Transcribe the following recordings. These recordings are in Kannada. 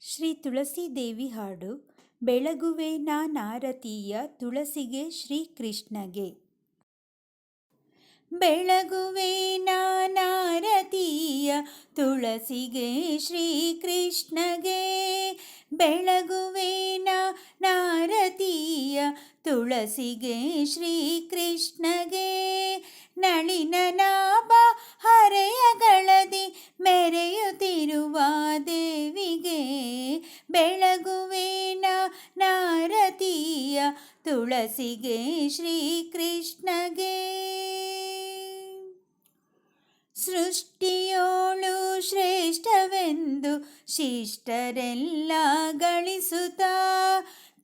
ಶ್ರೀ ತುಳಸೀದೇವಿ ಹಾಡು, ಬೆಳಗುವೆ ನಾನಾರತಿಯ ತುಳಸಿಗೆ ಶ್ರೀಕೃಷ್ಣಗೆ ಬೆಳಗುವೆ ನಾನಾರತಿಯ ತುಳಸಿಗೆ ಶ್ರೀಕೃಷ್ಣಗೆ ಬೆಳಗುವೆ ನಾರತಿಯ ತುಳಸಿಗೆ ಶ್ರೀಕೃಷ್ಣಗೆ ಬೆಳಗುವೇನ ನಾರತಿಯ ತುಳಸಿಗೆ ಶ್ರೀಕೃಷ್ಣಗೆ. ಸೃಷ್ಟಿಯೋಳು ಶ್ರೇಷ್ಠವೆಂದು ಶಿಷ್ಟರೆಲ್ಲ ಗಳಿಸುತ್ತಾ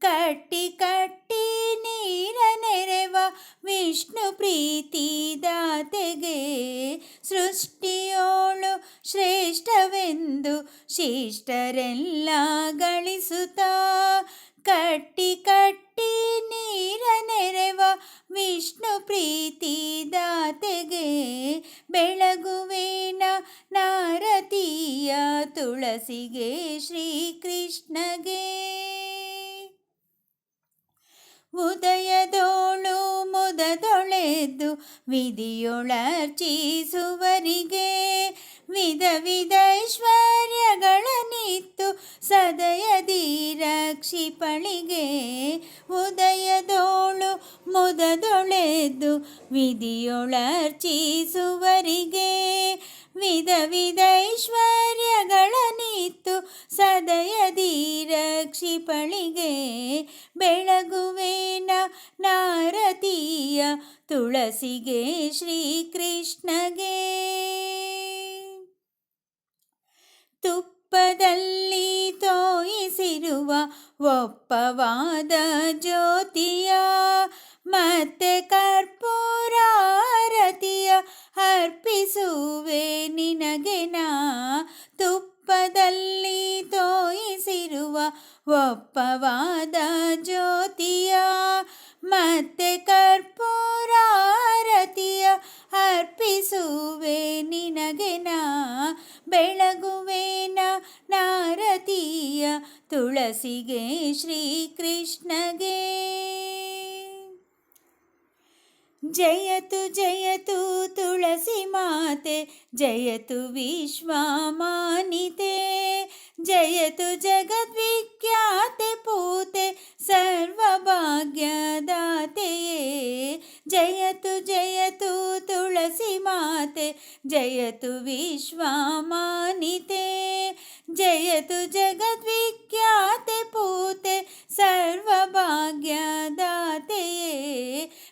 ಕಟ್ಟಿ ಕಟ್ಟಿ ನೀರ ನೆರೆವ ವಿಷ್ಣು ಪ್ರೀತಿ ದಾತೆಗೆ ಸೃಷ್ಟಿಯೋಳು ಶ್ರೇಷ್ಠವೆಂದು ಶಿಷ್ಟರೆಲ್ಲ ಗಳಿಸುತ್ತ. ಕಟ್ಟಿ ಕಟ್ಟಿ ನೀರ ನೆರೆವ ವಿಷ್ಣು ಪ್ರೀತಿ ದಾತೆಗೆ ಬೆಳಗುವೇನ ನಾರತಿಯ ತುಳಸಿಗೆ ಶ್ರೀಕೃಷ್ಣಗೆ. ಉದಯದೋಳು ಮುದದೊಳೆದು ವಿಧಿಯೊಳರ್ಚಿಸುವರಿಗೆ ವಿಧ ವಿಧೈಶ್ವರ್ಯಗಳನ್ನಿತ್ತು ಸದಯದಿ ರಕ್ಷಿಪಳಿಗೆ ಉದಯದೋಳು ಮುದದೊಳೆದು ವಿಧಿಯೊಳರ್ಚಿಸುವರಿಗೆ ವಿಧ ವಿಧೈಶ್ವರ್ಯಗಳನ್ನಿತ್ತು ಸದಯದಿ ರಕ್ಷಿಪಳಿಗೆ ಬೆಳಗುವೇನ ನಾರತೀಯ ತುಳಸಿಗೆ ಶ್ರೀಕೃಷ್ಣಗೆ. ತುಪ್ಪದಲ್ಲಿ ತೋಯಿಸಿರುವ ಒಪ್ಪವಾದ ಜ್ಯೋತಿಯ ಮತ್ತೆ ಕರ್ಪೂರಾರತಿಯ ಒಪ್ಪವಾದ ಜ್ಯೋತಿಯ, ಮತ್ತೆ ಕರ್ಪೂರಾರತಿಯ ಅರ್ಪಿಸುವೆ ನಿನಗೆ ನಾ, ಬೆಳಗುವೇನ ನಾರತಿಯ ತುಳಸಿಗೆ ಶ್ರೀಕೃಷ್ಣಗೆ. ಜಯತು ಜಯತು ತುಳಸಿ ಮಾತೆ, ಜಯತು ವಿಶ್ವಮಾನಿತೆ, ಜಯತು ಜಗದ್ವಿಖ್ಯಾತೆ ಜಯತು ವಿಶ್ವಮಾನಿತೆ, ಜಯತು ಜಗದ್ವಿಖ್ಯಾತೆ ಪೂತೆ, ಸರ್ವಭಾಗ್ಯದಾತೆಯೇ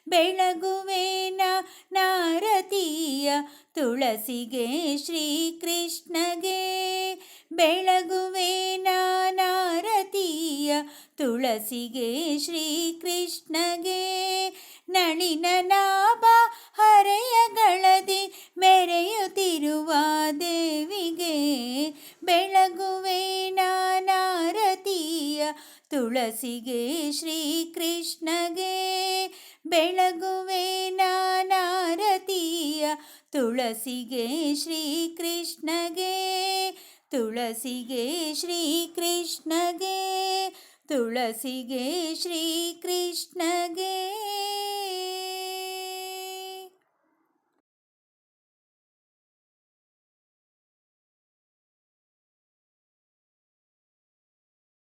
ಬೆಳಗುವೇನ ನಾರತಿಯ, ತುಳಸಿಗೆ ಶ್ರೀಕೃಷ್ಣಗೆ ಬೆಳಗುವೇನ ನಾರತಿಯ, ತುಳಸಿಗೆ ಶ್ರೀಕೃಷ್ಣಗೆ, ನಳಿನ ನಾಭ ಹರೆಯಗಳದಿ ತುಳಸಿಗೆ ಶ್ರೀಕೃಷ್ಣಗೆ ಬೆಳಗುವೆ ನಾನಾರತಿಯ ತುಳಸಿಗೆ ಶ್ರೀಕೃಷ್ಣಗೆ ತುಳಸಿಗೆ ಶ್ರೀಕೃಷ್ಣಗೆ ತುಳಸಿಗೆ ಶ್ರೀಕೃಷ್ಣಗೆ.